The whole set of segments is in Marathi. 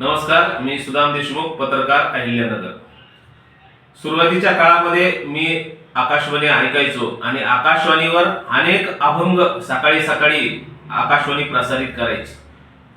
नमस्कार मी सुदाम देशमुख पत्रकार अहिल्यानगर. सुरुवातीच्या काळामध्ये मी आकाशवाणी ऐकायचो आणि आकाशवाणीवर अनेक अभंग सकाळी सकाळी आकाशवाणी प्रसारित करायची.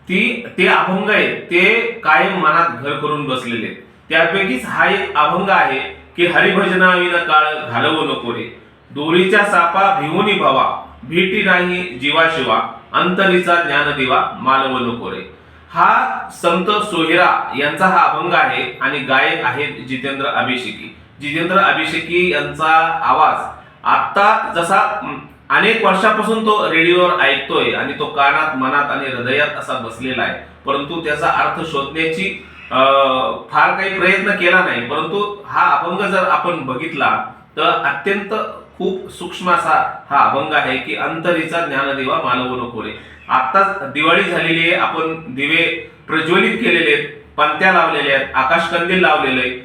ती ते अभंग आहेत ते कायम मनात घर करून बसलेले. त्यापैकीच हा एक अभंग आहे की हरिभजनाविन काळ घालवू नको रे. डोळीच्या सापा भिवूनी भवा भीती नाही जीवा शिवा अंतरीचा ज्ञानदिवा मालव नको रे. हा संत सोहिरा यांचा हा अभंग आहे आणि गायक आहेत जितेंद्र अभिषेकी. जितेंद्र अभिषेकी यांचा आवाज आता जसा अनेक वर्षापासून तो रेडिओवर ऐकतोय आणि तो कानात मनात आणि हृदयात असा बसलेला आहे. परंतु त्याचा अर्थ शोधण्याची फार काही प्रयत्न केला नाही. परंतु हा अभंग जर आपण बघितला तर अत्यंत खूप सूक्ष्म असा हा अभंग आहे की अंतरीचा ज्ञानदेवा मालव नकोरे आत्ताच दिवाळी झालेली आहे आपण दिवे प्रज्वलित केलेले आहेत पंत्या लावलेल्या आहेत आकाशकंदील लावलेले आहे.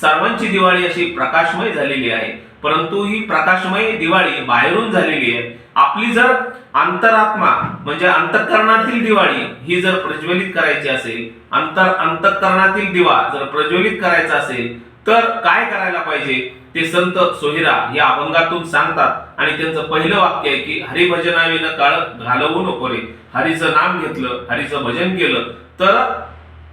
सर्वांची दिवाळी अशी प्रकाशमय झालेली आहे. परंतु ही प्रकाशमय दिवाळी बाहेरून झालेली आहे. आपली जर अंतरात्मा म्हणजे अंतःकरणातील दिवाळी ही जर प्रज्वलित करायची असेल अंतर अंतःकरणातील दिवा जर प्रज्वलित करायचा असेल तर काय करायला पाहिजे? ते संत सोहिरा या अभंगातून सांगतात आणि त्यांचं पहिलं वाक्य आहे की हरिभजनाविन काळ घालवू नको रे. हरीचं नाम घेतलं हरीचं भजन केलं तर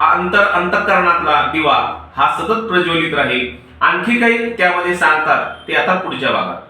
अंतर अंतःकरणातला दिवा हा सतत प्रज्वलित राहील. आणखी काही त्यामध्ये सांगतात ते आता पुढच्या भागात.